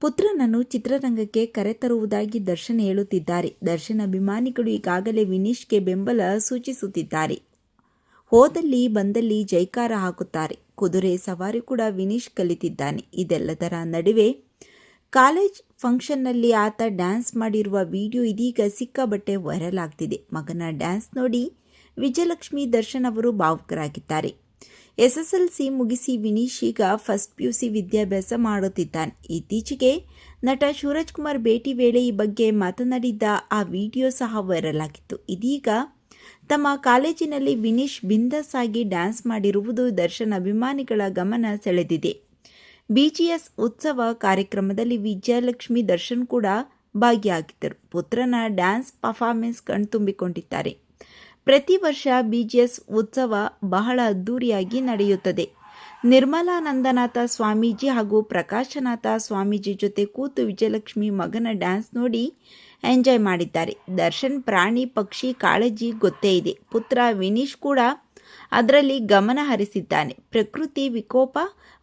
ಪುತ್ರನನ್ನು ಚಿತ್ರರಂಗಕ್ಕೆ ಕರೆತರುವುದಾಗಿ ದರ್ಶನ್ ಹೇಳುತ್ತಿದ್ದಾರೆ. ದರ್ಶನ್ ಅಭಿಮಾನಿಗಳು ಈಗಾಗಲೇ ವಿನೀಶ್ಗೆ ಬೆಂಬಲ ಸೂಚಿಸುತ್ತಿದ್ದಾರೆ. ಹೋದಲ್ಲಿ ಬಂದಲ್ಲಿ ಜೈಕಾರ ಹಾಕುತ್ತಾರೆ. ಕುದುರೆ ಸವಾರಿ ಕೂಡ ವಿನೀಶ್ ಕಲಿತಿದ್ದಾನೆ. ಇದೆಲ್ಲದರ ನಡುವೆ ಕಾಲೇಜ್ ಫಂಕ್ಷನ್ನಲ್ಲಿ ಆತ ಡ್ಯಾನ್ಸ್ ಮಾಡಿರುವ ವಿಡಿಯೋ ಇದೀಗ ಸಿಕ್ಕಾಬಟ್ಟೆ ವೈರಲ್ ಆಗ್ತಿದೆ. ಮಗನ ಡ್ಯಾನ್ಸ್ ನೋಡಿ ವಿಜಯಲಕ್ಷ್ಮಿ ದರ್ಶನ್ ಅವರು ಭಾವುಕರಾಗಿದ್ದಾರೆ. ಎಸ್ಎಸ್ಎಲ್ಸಿ ಮುಗಿಸಿ ವಿನೀಶ್ ಈಗ ಫಸ್ಟ್ ಪಿಯುಸಿ ವಿದ್ಯಾಭ್ಯಾಸ ಮಾಡುತ್ತಿದ್ದಾನೆ. ಇತ್ತೀಚೆಗೆ ನಟ ಶಿವರಾಜ್ ಕುಮಾರ್ ಭೇಟಿ ವೇಳೆ ಈ ಬಗ್ಗೆ ಮಾತನಾಡಿದ್ದ ಆ ವಿಡಿಯೋ ಸಹ ವೈರಲ್ ಆಗಿತ್ತು. ಇದೀಗ ತಮ್ಮ ಕಾಲೇಜಿನಲ್ಲಿ ವಿನೀಶ್ ಬಿಂದಸ್ ಆಗಿ ಡ್ಯಾನ್ಸ್ ಮಾಡಿರುವುದು ದರ್ಶನ್ ಅಭಿಮಾನಿಗಳ ಗಮನ ಸೆಳೆದಿದೆ. ಬಿಜಿಎಸ್ ಉತ್ಸವ ಕಾರ್ಯಕ್ರಮದಲ್ಲಿ ವಿಜಯಲಕ್ಷ್ಮಿ ದರ್ಶನ್ ಕೂಡ ಭಾಗಿಯಾಗಿದ್ದರು. ಪುತ್ರನ ಡ್ಯಾನ್ಸ್ ಪರ್ಫಾರ್ಮೆನ್ಸ್ ಕಣ್ತುಂಬಿಕೊಂಡಿದ್ದಾರೆ. ಪ್ರತಿ ವರ್ಷ ಬಿಜಿಎಸ್ ಉತ್ಸವ ಬಹಳ ಅದ್ದೂರಿಯಾಗಿ ನಡೆಯುತ್ತದೆ. ನಿರ್ಮಲಾನಂದನಾಥ ಸ್ವಾಮೀಜಿ ಹಾಗೂ ಪ್ರಕಾಶನಾಥ ಸ್ವಾಮೀಜಿ ಜೊತೆ ಕೂತು ವಿಜಯಲಕ್ಷ್ಮಿ ಮಗನ ಡ್ಯಾನ್ಸ್ ನೋಡಿ ಎಂಜಾಯ್ ಮಾಡಿದ್ದಾರೆ. ದರ್ಶನ್, ಪ್ರಾಣಿ, ಪಕ್ಷಿ, ಕಾಳಜಿ ಗೊತ್ತೇ ಇದೆ. ಪುತ್ರ ವಿನೀಶ್ ಕೂಡ ಅದರಲ್ಲಿ ಗಮನ ಹರಿಸಿದ್ದಾನೆ. ಪ್ರಕೃತಿ ವಿಕೋಪ,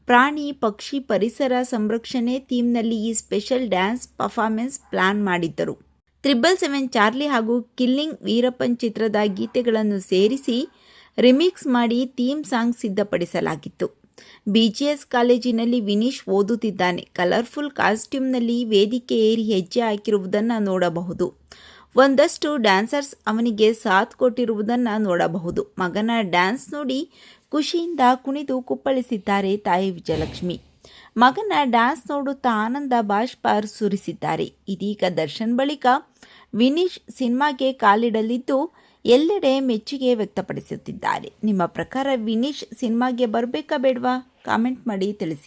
ಪ್ರಾಣಿ, ಪಕ್ಷಿ ಪರಿಸರ ಸಂರಕ್ಷಣೆ ಥೀಮ್ನಲ್ಲಿ ಈ ಸ್ಪೆಷಲ್ ಡ್ಯಾನ್ಸ್ ಪರ್ಫಾರ್ಮೆನ್ಸ್ ಪ್ಲಾನ್ ಮಾಡಿದ್ದರು. ತ್ರಿಬಲ್ ಸೆವೆನ್ ಚಾರ್ಲಿ ಹಾಗೂ ಕಿಲ್ಲಿಂಗ್ ವೀರಪ್ಪನ್ ಚಿತ್ರದ ಗೀತೆಗಳನ್ನು ಸೇರಿಸಿ ರಿಮಿಕ್ಸ್ ಮಾಡಿ ಥೀಮ್ ಸಾಂಗ್ ಸಿದ್ಧಪಡಿಸಲಾಗಿತ್ತು. ಬಿಜಿಎಸ್ ಕಾಲೇಜಿನಲ್ಲಿ ವಿನೀಶ್ ಓದುತ್ತಿದ್ದಾನೆ. ಕಲರ್ಫುಲ್ ಕಾಸ್ಟ್ಯೂಮ್ನಲ್ಲಿ ವೇದಿಕೆ ಏರಿ ಹೆಜ್ಜೆ ಹಾಕಿರುವುದನ್ನು ನೋಡಬಹುದು. ಒಂದಷ್ಟು ಡ್ಯಾನ್ಸರ್ಸ್ ಅವನಿಗೆ ಸಾಥ್ ಕೊಟ್ಟಿರುವುದನ್ನು ನೋಡಬಹುದು. ಮಗನ ಡ್ಯಾನ್ಸ್ ನೋಡಿ ಖುಷಿಯಿಂದ ಕುಣಿದು ಕುಪ್ಪಳಿಸಿದ್ದಾರೆ ತಾಯಿ ವಿಜಯಲಕ್ಷ್ಮಿ. ಮಗನ ಡ್ಯಾನ್ಸ್ ನೋಡುತ್ತಾ ಆನಂದ ಬಾಷ್ಪ ಸುರಿಸಿದ್ದಾರೆ. ಇದೀಗ ದರ್ಶನ್ ಬಳಿಕ ವಿನೀಶ್ ಸಿನಿಮಾಗೆ ಕಾಲಿಡಲಿದ್ದು ಎಲ್ಲೆಡೆ ಮೆಚ್ಚುಗೆ ವ್ಯಕ್ತಪಡಿಸುತ್ತಿದ್ದಾರೆ. ನಿಮ್ಮ ಪ್ರಕಾರ ವಿನೀಶ್ ಸಿನಿಮಾಗೆ ಬರಬೇಕಾ ಬೇಡವಾ? ಕಾಮೆಂಟ್ ಮಾಡಿ ತಿಳಿಸಿ.